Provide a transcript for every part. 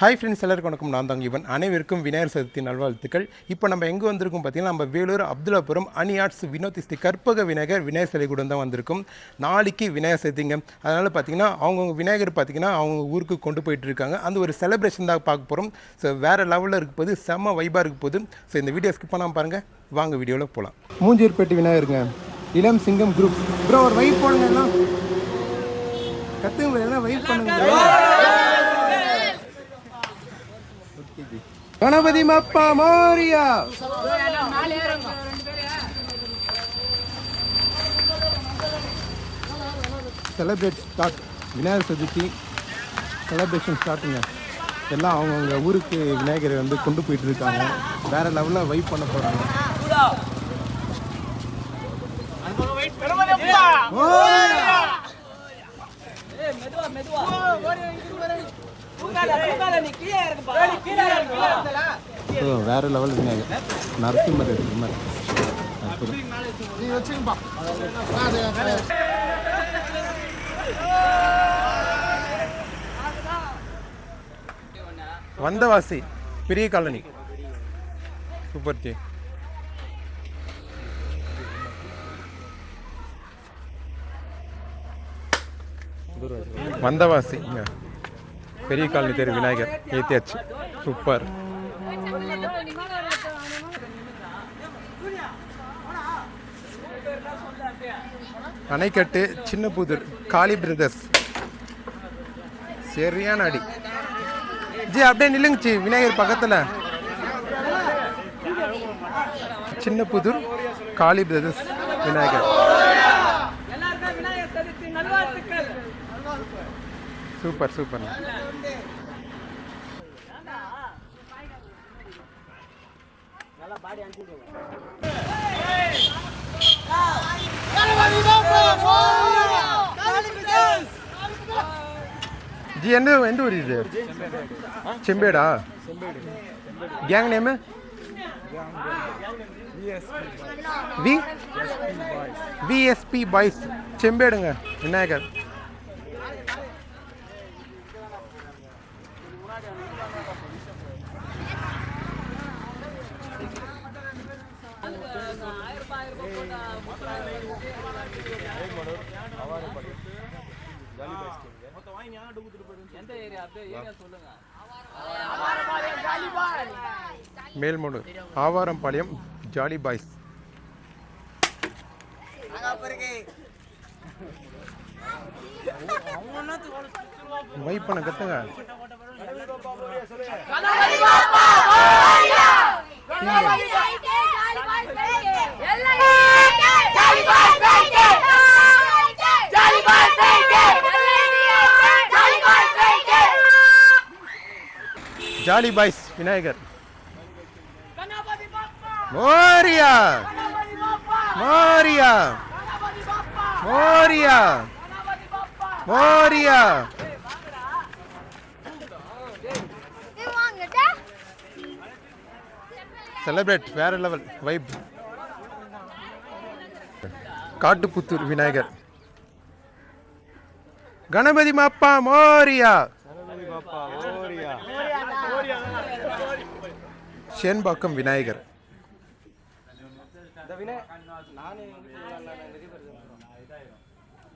Hi friends எல்லாருக்கும் வணக்கம். நான் தாங்க இவன். அனைவருக்கும் விநாயகர் சதுர்த்தி நல்வாழ்த்துக்கள். இப்போ நம்ம எங்கே வந்திருக்கோம் பார்த்தீங்கன்னா நம்ம வேலூர் அப்துல்லாபுரம் அனி ஆர்ட்ஸ் வினோத் ஸ்ரீ கற்பக விநாயகர் விநாயகர் சிலை கூட தான் வந்திருக்கும். நாளைக்கு விநாயகர் சதுர்த்திங்க. அதனால் பார்த்தீங்கன்னா அவங்கவுங்க விநாயகர் பார்த்தீங்கன்னா அவங்க ஊருக்கு கொண்டு போயிட்டு இருக்காங்க. அந்த ஒரு செலிப்ரேஷன் தான் பார்க்க போகிறோம் ஸோ வேறு லெவலில் இருக்க போது செம்ம வைபாக இருக்க போது ஸோ இந்த வீடியோ ஸ்கிப் பண்ணாமல் பாருங்கள் வாங்க வீடியோவில் போகலாம் மூஞ்சூர்பேட்டு விநாயகருங்க. இளம் சிங்கம் குரூப் ப்ரோ ஒரு வைப் போடுங்க எல்லாம். கற்றுங்க எல்லாம் வைப் பண்ணுங்க. Ganapathi மப்பா Moriah. Celebrate start Vinayagar Chathurthi. Celebration ஸ்டார்ட்டுங்க எல்லாம் அவங்கவுங்க ஊருக்கு விநாயகரை வந்து கொண்டு போயிட்டு இருக்காங்க. வேற லெவலில் வைப் பண்ண போகிறாங்க வேற லெவல் விநாயகர் நரசிம்மர் இருக்கிற மாதிரி. வந்தவாசி பெரிய காலனி. Super G Vandavasi. பெரிய காலனி தெரு விநாயகர். ஏத்தியாச்சு. சூப்பர். அணைக்கட்டு சின்ன புதூர் காளி பிரதர்ஸ். சரியான அடி. ஜி அப்படியே நில்லுங்கச்சி விநாயகர் பக்கத்தில். Chinna Puthur Kali brothers Vinayagar. Super super. Super ji எந்த எந்த ஊர் இது? செம்பேடா? Gang name V VSP boys செம்பேடுங்க Vinayagar. எந்த ஏரியா? அப்படியே ஏரியா சொல்லுங்க. Melmodu Avarampalayam jolly boys vibe பண்ண கத்துங்க பாப்பா மோரியா கணபதி பாப்பா மோரியா கணபதி மோரியா கணபதி பாப்பா மோரியா செலிப்ரேட் வேற லெவல் வைப் காட்டுப்புத்தூர் விநாயகர் கணபதி மாப்பா மோரியா சேன்பாக்கம் விநாயகர்.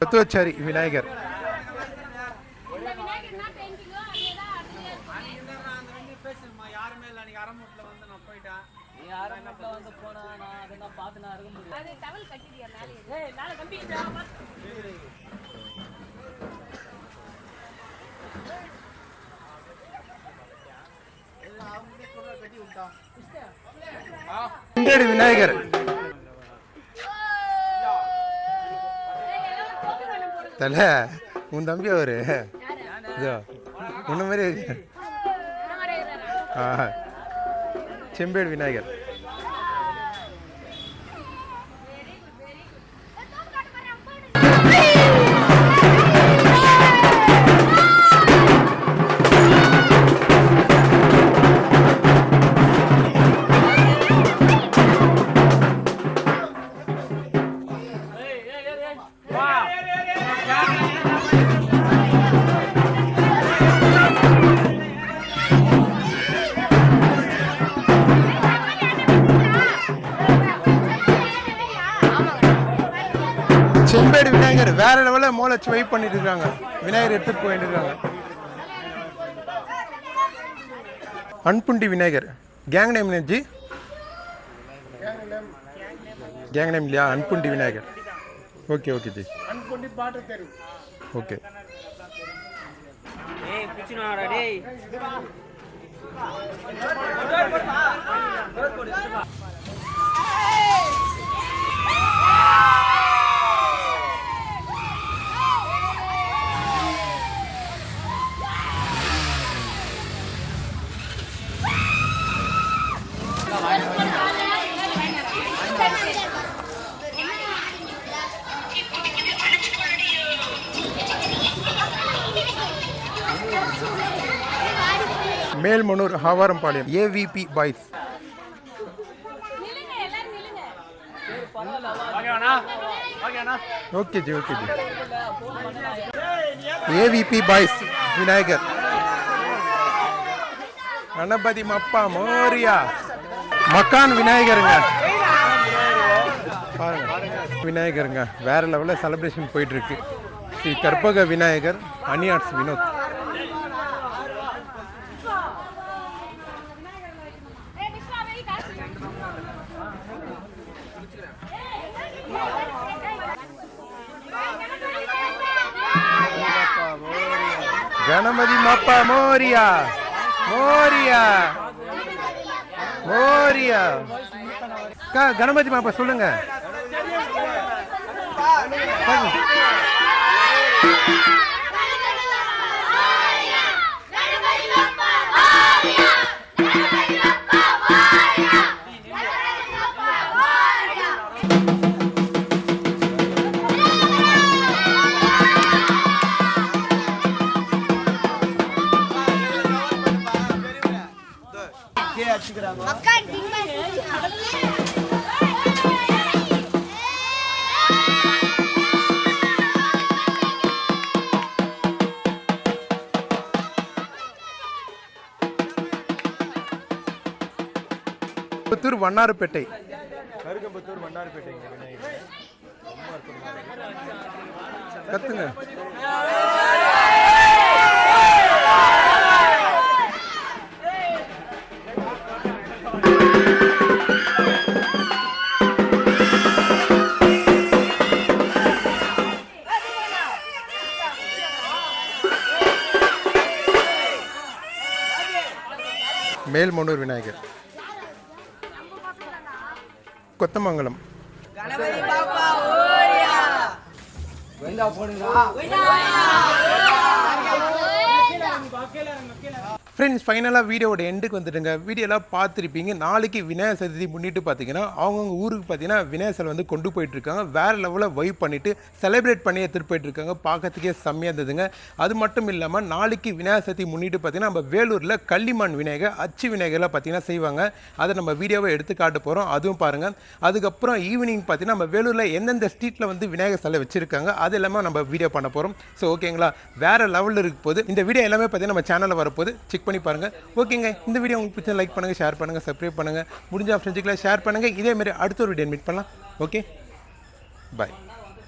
தத்துவச்சாரி விநாயகர். நீ யாரும் வந்து போனா நான் அதெல்லாம் பார்த்து நான் இருக்க முடியும் ஏய் மேல கம்பி சுந்தரி விநாயகர். தல உன் தம்பி அவரு? உன்ன மாதிரி. செம்பேடு விநாயகர். செம்பேடு விநாயகர் வேற லெவலில் மோளை வச்சு வெயிட் பண்ணிட்டு இருக்காங்க. விநாயகர் எடுத்துட்டு போயிட்டு இருக்காங்க. Anbundi Vinayagar. Gang name ji? Gang name இல்லையா? Anbundi Vinayagar. Okay okay ji. Okay டேய். Melmanur Avarampalayam AVP boys okay ji okay ji AVP boys Vinayagar Ganapathi மப்பா Moriah மக்கான் விநாயகருங்க பாருங்க விநாயகருங்க வேற லெவலில் செலிப்ரேஷன் போயிட்டு இருக்கு. ஸ்ரீ கற்பக விநாயகர் அனியாட்ஸ் வினோத் கணபதி மாப்பா மோரியா. மோரியா. மோரியா. அக்கா, கணபதி மாப்பா சொல்லுங்க. புத்தூர் வண்ணாரப்பேட்டை கருகம்பத்தூர் விநாயகர் கத்துங்க. மேல்மனூர் விநாயகர். கொத்தமங்கலம். ஃப்ரெண்ட்ஸ் ஃபைனலாக வீடியோட எண்டுக்கு வந்துட்டுங்க வீடியோலாம் பார்த்துருப்பீங்க. நாளைக்கு விநாயகர் சதுர்த்தி முன்னிட்டு பார்த்தீங்கன்னா அவங்கவுங்க ஊருக்கு பார்த்தீங்கன்னா விநாயகர் சிலை வந்து கொண்டு போயிட்டுருக்காங்க. வேறு லெவலில் வைப் பண்ணிட்டு செலிப்ரேட் பண்ணி எடுத்துகிட்டு போயிட்டுருக்காங்க. பார்க்கறதுக்கே செம்மையாக இருந்ததுங்க. அது மட்டும் இல்லாமல் நாளைக்கு விநாயகர் சதுர்த்தி முன்னிட்டு பார்த்தீங்கன்னா நம்ம வேலூரில் கள்ளிமான் விநாயகர் அச்சு விநாயகர்லாம் பார்த்தீங்கன்னா செய்வாங்க. அதை நம்ம வீடியோவை எடுத்து காட்ட போகிறோம் அதுவும் பாருங்கள் அதுக்கப்புறம் ஈவினிங் பார்த்தீங்கன்னா நம்ம வேலூரில் எந்தெந்த ஸ்ட்ரீட்டில் வந்து விநாயகர் சிலை வச்சுருக்காங்க அது எல்லாமே நம்ம வீடியோ பண்ண போகிறோம் ஸோ ஓகேங்களா வேறு லெவலில் இருக்கும் போது இந்த வீடியோ எல்லாமே பார்த்தீங்கன்னா நம்ம சேனலில் வரப்போது செக் பண்ணி பாருங்கள் ஓகேங்க. இந்த வீடியோ உங்களுக்கு பிடிச்சா லைக் பண்ணுங்கள் ஷேர் பண்ணுங்கள் சப்ஸ்கிரைப் பண்ணுங்கள் முடிஞ்ச ஃப்ரெண்ட்ஸுக்கெல்லாம் ஷேர் பண்ணுங்கள் இதே மாதிரி அடுத்த ஒரு வீடியோ மீட் பண்ணலாம். Okay bye